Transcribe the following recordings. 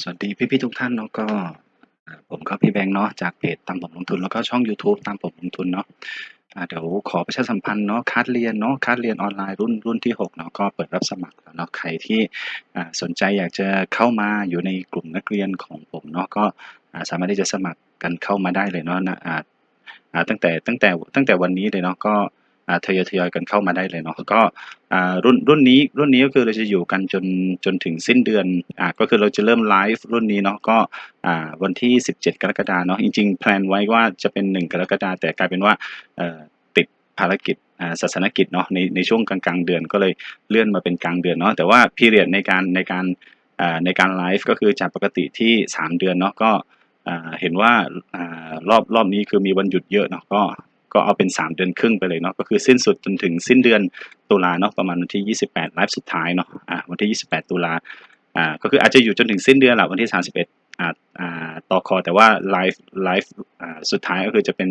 สวัสดีพี่ๆทุกท่านเนาะก็ผมก็พี่แบงค์เนาะจากเพจตามผมลงทุนแล้วก็ช่องยูทูบตามผมลงทุนเนาะเดี๋ยวขอประชาสัมพันธ์เนาะคลาสเรียนเนาะคลาสเรียนออนไลน์รุ่นรุ่นที่6เนาะก็เปิดรับสมัครแล้วเนาะใครที่สนใจอยากจะเข้ามาอยู่ในกลุ่มนักเรียนของผมเนาะก็สามารถที่จะสมัครกันเข้ามาได้เลยเนาะนะตั้งแต่ตั้งแต่ตั้งแต่วันนี้เลยเนาะก็ ทยอยทยอยกันเข้ามาได้เลยเนาะก็รุ่นรุ่นนี้รุ่นนี้ก็คือเราจะอยู่กันจนจนถึงสิ้นเดือนอ่าก็คือเราจะเริ่มไลฟ์รุ่นนี้เนาะก็อ่าวันที่ 17 กรกฎาเนาะจริงๆแพลนไว้ว่าจะเป็น 1 กรกฎาแต่กลายเป็นว่าติดภารกิจอ่าศาสนกิจเนาะในในช่วงกลางๆเดือนก็เลยเลื่อนมาเป็นกลางเดือนเนาะแต่ว่าพีเรียดในการในการในการไลฟ์ก็คือจากปกติที่ 3 เดือนเนาะก็เห็นว่ารอบรอบนี้คือมีวันหยุดเยอะเนาะก็ ก็เอาเป็น3 เดือนครึ่งไปเลยเนาะก็คือสิ้นสุดจนถึงสิ้นเดือนตุลาเนาะประมาณวันที่ 28ไลฟ์สุดท้ายเนาะอ่าวันที่ 28 ตุลาอ่าก็คืออาจจะอยู่จนถึงสิ้นเดือนแหละวันที่ 31อ่าอ่าต่อคอแต่ว่าไลฟ์ไลฟ์อ่าสุดท้ายก็คือจะเป็น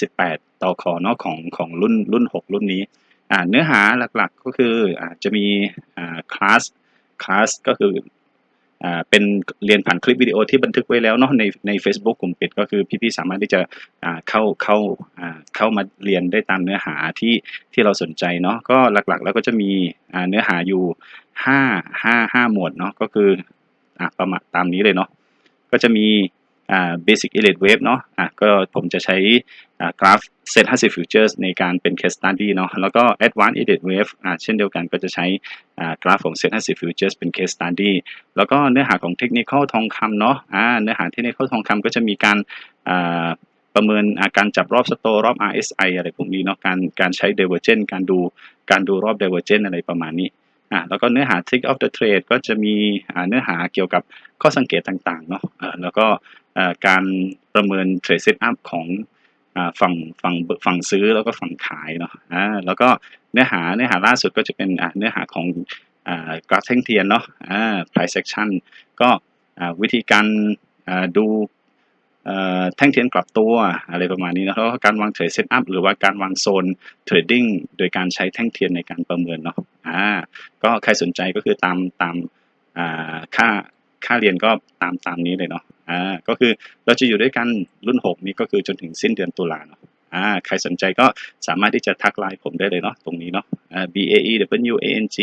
28 ต่อคอเนาะของของรุ่นรุ่น 6 รุ่นนี้อ่าเนื้อหาหลักๆก็คืออ่าจะมีอ่าคลาสคลาสก็คือ อ่าเป็นเรียนผ่านคลิปวิดีโอที่บันทึกไว้แล้วเนาะในใน Facebook กลุ่มปิดก็คือพี่ๆสามารถที่จะอ่าเข้าเข้าอ่าเข้ามาเรียนได้ตามเนื้อหาที่ที่เราสนใจเนาะก็หลักๆ แล้วก็จะมีอ่าเนื้อหาอยู่ห้าห้าห้าหมวดเนาะก็คืออ่าประมาณตามนี้เลยเนาะก็จะมี อ่า basic elite wave เนาะอะก็ผมจะใช้อ่ากราฟ set 50 futures ในการเป็น case study เนาะแล้วก็ advanced elite wave อ่าเช่นเดียวกันก็จะใช้อ่ากราฟของ set 50 futures เป็น case study แล้วก็เนื้อหาของ technical ทองคำเนาะอ่าเนื้อหา technical ทองคำก็จะมีการอ่าประเมินอาการจับรอบสโตรอบ RSI อะไรพวกนี้เนาะการการใช้ divergence การดูการดูรอบ divergence อะไรประมาณนี้อ่าแล้วก็เนื้อหา trick of the trade ก็จะมีเนื้อหาเกี่ยวกับข้อสังเกตต่างๆเนาะแล้วก็ การประเมินเทรดเซตอัพของฝั่งฝั่งฝั่งซื้อแล้วก็ฝั่งขายเนาะอ่าแล้วก็เนื้อหาเนื้อหาล่าสุดก็จะเป็นเนื้อหาของกราฟแท่งเทียนเนาะอ่า price action ก็วิธีการดูแท่งเทียนกลับตัวอะไรประมาณนี้นะแล้วก็การวางเทรดเซตอัพหรือว่าการวางโซนเทรดดิ้งโดยการใช้แท่งเทียนในการประเมินเนาะอ่าก็ใครสนใจก็คือตามตามค่าค่าเรียนก็ตามตามนี้เลยเนาะ อ่าก็คือเราจะอยู่ด้วยกันรุ่น 6 นี้ก็คือจนถึงสิ้นเดือนตุลาเนาะอ่าใครสนใจก็สามารถที่จะทักไลน์ผมได้เลยเนาะตรงนี้เนาะอ่า B A E W A N G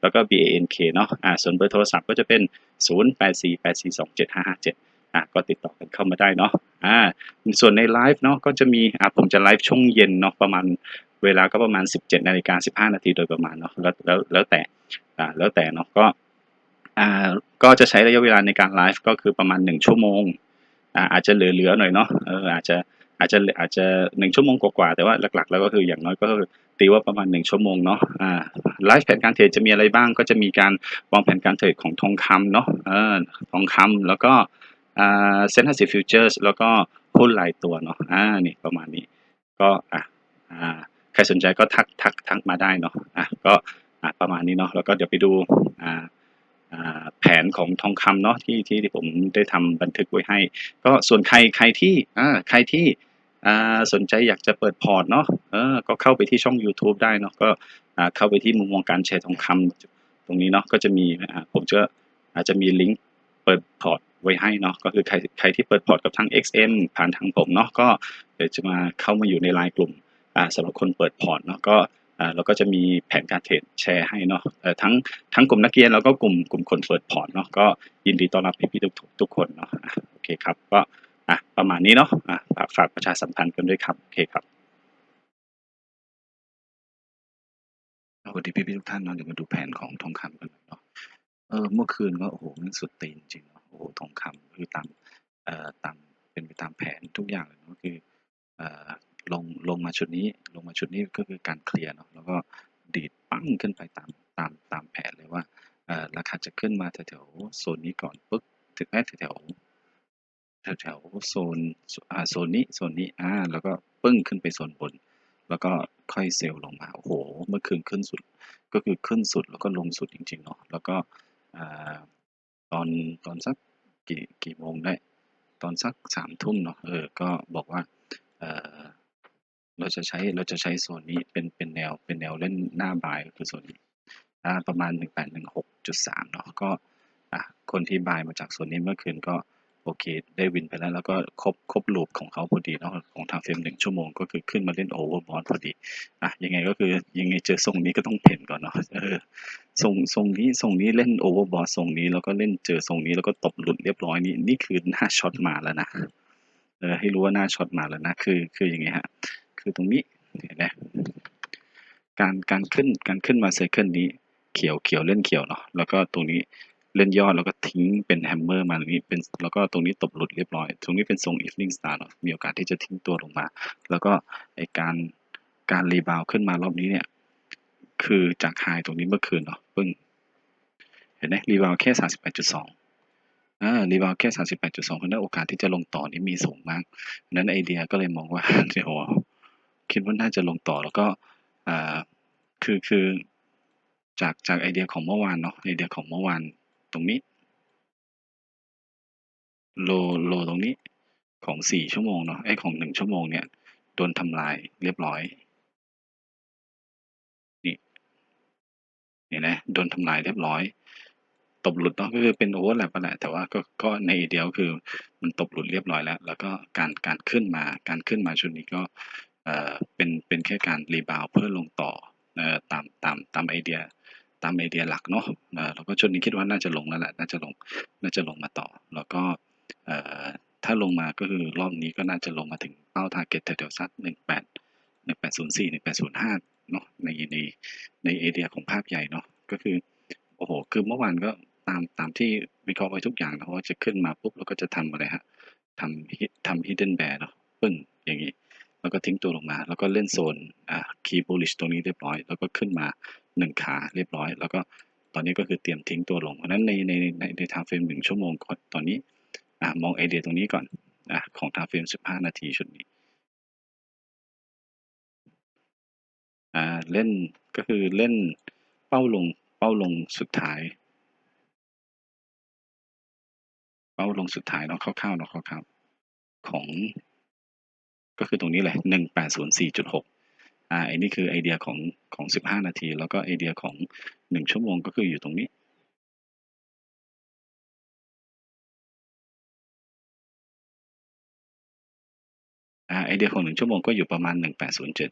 แล้วก็ B A N K เนาะอ่าส่วนเบอร์โทรศัพท์ก็จะเป็น 0848427557อ่าก็ติดต่อกันเข้ามาได้เนาะอ่าส่วนในไลฟ์เนาะก็จะมีอ่าผมจะไลฟ์ช่วงเย็นเนาะประมาณเวลาก็ประมาณ 17นาฬิกา15นาทีโดยประมาณเนาะแล้วแล้วแล้วแต่อ่าแล้วแต่เนาะก็ อ่าก็จะใช้ระยะเวลาในการไลฟ์ก็คือประมาณ 1 ชั่วโมงอ่าอาจจะเหลือๆหน่อยเนาะเอออาจจะอาจจะอาจจะ1ชั่วโมงกว่าๆแต่ว่าหลักๆ แล้วก็คืออย่างน้อยก็ตีว่าประมาณ 1 ชั่วโมงเนาะอ่าไลฟ์แผนการเทรดจะมีอะไรบ้าง ก็จะมีการวางแผนการเทรดของทองคำเนาะเออทองคำแล้วก็อ่าเซ็นทรัลฟิวเจอร์สแล้วก็หุ้นรายตัวเนาะอ่านี่ประมาณนี้ ก็อะอ่าใครสนใจก็ทักทักทักมาได้เนาะอะก็อะประมาณนี้เนาะแล้วก็เดี๋ยวไปดูอ่า แผนของทองคำเนาะที่ที่ที่ผมได้ทำบันทึกไว้ให้ ก็ส่วนใครใครที่อ่าใครที่อ่าสนใจอยากจะเปิดพอร์ตเนาะก็เข้าไปที่ช่อง YouTube ได้เนาะก็เข้าไปที่มุมมองการแชร์ทองคำตรงนี้เนาะก็จะมีผมจะอาจจะมีลิงก์เปิดพอร์ตไว้ให้เนาะก็คือใครใครที่เปิดพอร์ตกับทาง XM ผ่านทางผมเนาะก็เดี๋ยวจะมาเข้ามาอยู่ในไลน์กลุ่มสำหรับคนเปิดพอร์ตเนาะก็ เราก็จะมีแผนการเทรดแชร์ให้เนาะเอ่อทั้งทั้งกลุ่มนักเรียนแล้วก็กลุ่มกลุ่มคนเปิดพอร์ตเนาะก็ยินดีต้อนรับพี่ๆทุกทุกคนเนาะโอเคครับก็อะประมาณนี้เนาะอะฝากฝากประชาสัมพันธ์กันด้วยครับโอเคครับสวัสดีพี่ๆทุกท่านเนาะเดี๋ยวมาดูแผนของทองคำกันหน่อยเนาะเออเมื่อคืนก็โอ้โหมันสุดตีนจริงเนาะโอ้โหทองคำคือตามเอ่อตามเป็นไปตามแผนทุกอย่างเลยเนาะคือเอ่อ ลงลงมาชุดนี้ลงมาชุดนี้ก็คือการเคลียร์เนาะแล้วก็ดีดปั้งขึ้นไปตามตามตามแผนเลยว่าราคาจะขึ้นมาแถวๆโซนนี้ก่อนปึ๊บถึงแม้แถวแถวแถวๆโซนโซนนี้โซนนี้อ่าแล้วก็ปึ้งขึ้นไปโซนบน แล้วก็ค่อยเซลล์ลงมาโอ้โหเมื่อคืนขึ้นสุดก็คือขึ้นสุดแล้วก็ลงสุดจริงๆเนาะแล้วก็ตอนตอนสักกี่กี่โมงได้ ตอนสักสามทุ่มเนาะเออก็บอกว่า เราจะใช้เราจะใช้โซนนี้เป็นเป็นแนวเป็นแนวเล่นหน้าบายคือโซนนี้ประมาณ 1816.3 เนาะก็คนที่บายมาจากโซนนี้เมื่อคืนก็โอเคได้วินไปแล้ว แล้วก็ครบครบลูปของเขาพอดีเนาะของทางเฟรมหนึ่งชั่วโมงก็คือขึ้นมาเล่นโอเวอร์บอทพอดีอะยังไงก็คือยังไงเจอทรงนี้ก็ต้องเพ่นก่อนเนาะเออทรงทรงนี้ทรงนี้เล่นโอเวอร์บอททรงนี้แล้วก็เล่นเจอทรงนี้แล้วก็ตบหลุดเรียบร้อยนี่นี่คือหน้าช็อตมาแล้วนะเออให้รู้ว่าหน้าช็อตมาแล้วนะคือคืออย่างไงฮะ คือตรงนี้เห็นไหมการการขึ้นการขึ้นมาไซเคิลนี้เขียวเขียวเล่นเขียวเนาะแล้วก็ตรงนี้เล่นยอดแล้วก็ทิ้งเป็นแฮมเมอร์มาตรงนี้เป็นแล้วก็ตรงนี้ตบหลุดเรียบร้อย ตรงนี้เป็นทรง evening star เนาะมีโอกาสที่จะทิ้งตัวลงมา แล้วก็ไอการการรีบาวขึ้นมารอบนี้เนี่ยคือจากไฮตรงนี้เมื่อคืนเนาะปึ้งเห็นไหมรีบาวแค่สามสิบแปดจุดสองอ่ารีบาวแค่สามสิบแปดจุดสองเพราะนั้นโอกาสที่จะลงต่อนี่มีสูงมากนั้นไอเดียก็เลยมองว่าเดี๋ยว คิดว่าน่าจะลงต่อแล้วก็คือคือจากจากไอเดียของเมื่อวานเนาะไอเดียของเมื่อวานตรงนี้โลโลตรงนี้ของสี่ชั่วโมงเนาะไอของหนึ่งชั่วโมงเนี่ยโดนทำลายเรียบร้อยนี่นี่นะโดนทำลายเรียบร้อย ตบหลุดเนาะก็คือเป็นโอเวอร์แลปแหละแต่ว่าก็ก็ในไอเดียก็คือมันตบหลุดเรียบร้อยแล้ว แล้วก็การการขึ้นมาการขึ้นมาชุดนี้ก็ เป็นเป็นแค่การรีบาวเพื่อลงต่อตามตามตามไอเดียตามไอเดียหลักเนาะเอ่อแล้วก็ชุดนี้คิดว่าน่าจะลงแล้วแหละน่าจะลงน่าจะลงมาต่อ แล้วก็ถ้าลงมาก็คือรอบนี้ก็น่าจะลงมาถึงเป้าทาร์เก็ตแถวๆสักหนึ่งแปดหนึ่งแปดศูนย์สี่หนึ่งแปดศูนย์ห้าเนาะในในในไอเดียของภาพใหญ่เนาะก็คือโอ้โหคือเมื่อวานก็ตามตามที่วิเคราะห์ไว้ทุกอย่างนะว่าจะขึ้นมาปุ๊บแล้วก็จะทำอะไรฮะทำ hit- ทำ hidden bear เนาะปึ้งอย่างนี้ แล้วก็ทิ้งตัวลงมา แล้วก็เล่นโซนอ่า key bullish ตรงนี้เรียบร้อย แล้วก็ขึ้นมาหนึ่งขาเรียบร้อย แล้วก็ตอนนี้ก็คือเตรียมทิ้งตัวลง เพราะนั้นในในในใน time frame หนึ่งชั่วโมงก่อนตอนนี้อ่ามองไอเดียตรงนี้ก่อนอะของ time frame สิบห้านาทีชุดนี้อ่าเล่นก็คือเล่นเป้าลงเป้าลงสุดท้าย เป้าลงสุดท้ายเนาะคร่าวๆเนาะคร่าวๆของ ก็คือตรงนี้เลยหนึ่งแปดศูนย์สี่จุดหกอ่าไอ้นี่คือไอเดียของของสิบห้านาที แล้วก็ไอเดียของหนึ่งชั่วโมงก็คืออยู่ตรงนี้ อ่าไอเดียของหนึ่งชั่วโมงก็อยู่ประมาณหนึ่งแปดศูนย์เจ็ด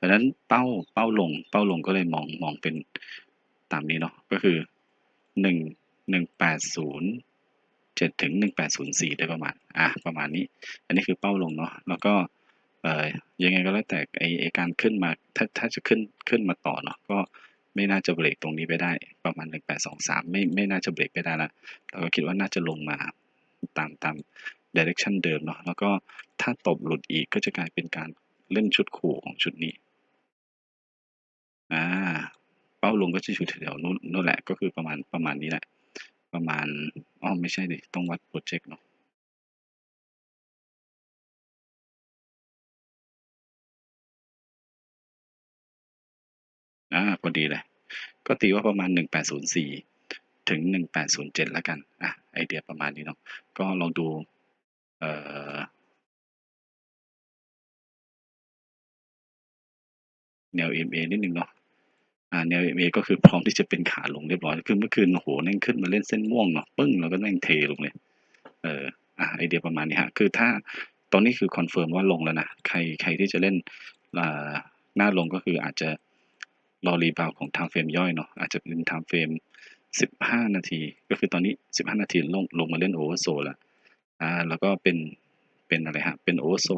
ดังนั้นเป้าเป้าลงเป้าลงก็เลยมองมองเป็นตามนี้เนาะก็คือหนึ่งหนึ่งแปดศูนย์เจ็ดถึงหนึ่งแปดศูนย์สี่ได้ประมาณ อะ ประมาณนี้ อันนี้คือเป้าลงเนาะ แล้วก็ ยังไงก็แล้วแต่ไอไอการขึ้นมาถ้าถ้าจะขึ้นขึ้นมาต่อเนาะก็ไม่น่าจะเบรกตรงนี้ไปได้ประมาณหนึ่งแปดสองสามไม่ไม่น่าจะเบรกไปได้ละเราก็คิดว่าน่าจะลงมาตามตาม direction เดิมเนาะแล้วก็ถ้าตบหลุดอีกก็จะกลายเป็นการเล่นชุดขู่ของชุดนี้อ่าเป้าลงก็จะอยู่แถวนู้นนู่นแหละก็คือประมาณประมาณนี้แหละ ประมาณอ๋อไม่ใช่ดิต้องวัดโปรเจกต์เนาะ อ่าพอดีเลย ก็ตีว่าประมาณหนึ่งแปดศูนย์สี่ถึงหนึ่งแปดศูนย์เจ็ดแล้วกันอะไอเดียประมาณนี้เนาะก็ลองดูเอ่อแนว MA นิดนึงเนาะอ่าแนว MA ก็คือพร้อมที่จะเป็นขาลงเรียบร้อยคือเมื่อคืนโอ้โหนั่งขึ้นมาเล่นเส้นม่วงเนาะปึ้งแล้วก็นั่งเทลงเลยเอออ่าไอเดียประมาณนี้ฮะคือถ้าตอนนี้คือคอนเฟิร์มว่าลงแล้วนะ ใครใครที่จะเล่นหน้าลงก็คืออาจจะ รอรีบาวของ time frame ย่อยเนาะอาจจะเป็น time frame สิบห้านาที ก็คือตอนนี้สิบห้านาทีลงลงมาเล่นโอเวอร์โซแล้วอ่าแล้วก็เป็นเป็นอะไรฮะ เป็นโอเวอร์โซ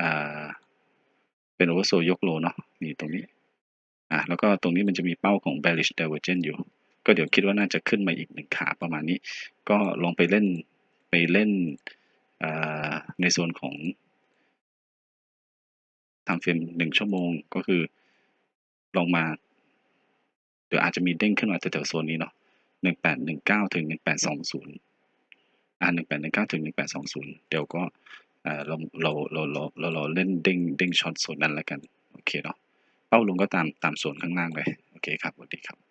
อ่าเป็นโอเวอร์โซยกโลเนาะนี่ตรงนี้อะแล้วก็ตรงนี้มันจะมีเป้าของ bearish divergence อยู่ ก็เดี๋ยวคิดว่าน่าจะขึ้นมาอีกหนึ่งขาประมาณนี้ ก็ลองไปเล่นไปเล่นอ่าในโซนของทำเฟรมหนึ่งชั่วโมงก็คือ ลงมาเดี๋ยวอาจจะมีเด้งขึ้นมาแถวๆโซนนี้เนาะหนึ่งแปดหนึ่งเก้าถึงหนึ่งแปดสองศูนย์อ่าหนึ่งแปดหนึ่งเก้าถึงหนึ่งแปดสองศูนย์เดี๋ยวก็อ่าเราเราเราเราเราเราเล่นเด้งเด้งช็อตโซนนั้นแล้วกัน โอเคเนาะเป้าลงก็ตามตามโซนข้างล่างเลย โอเคครับสวัสดีครับ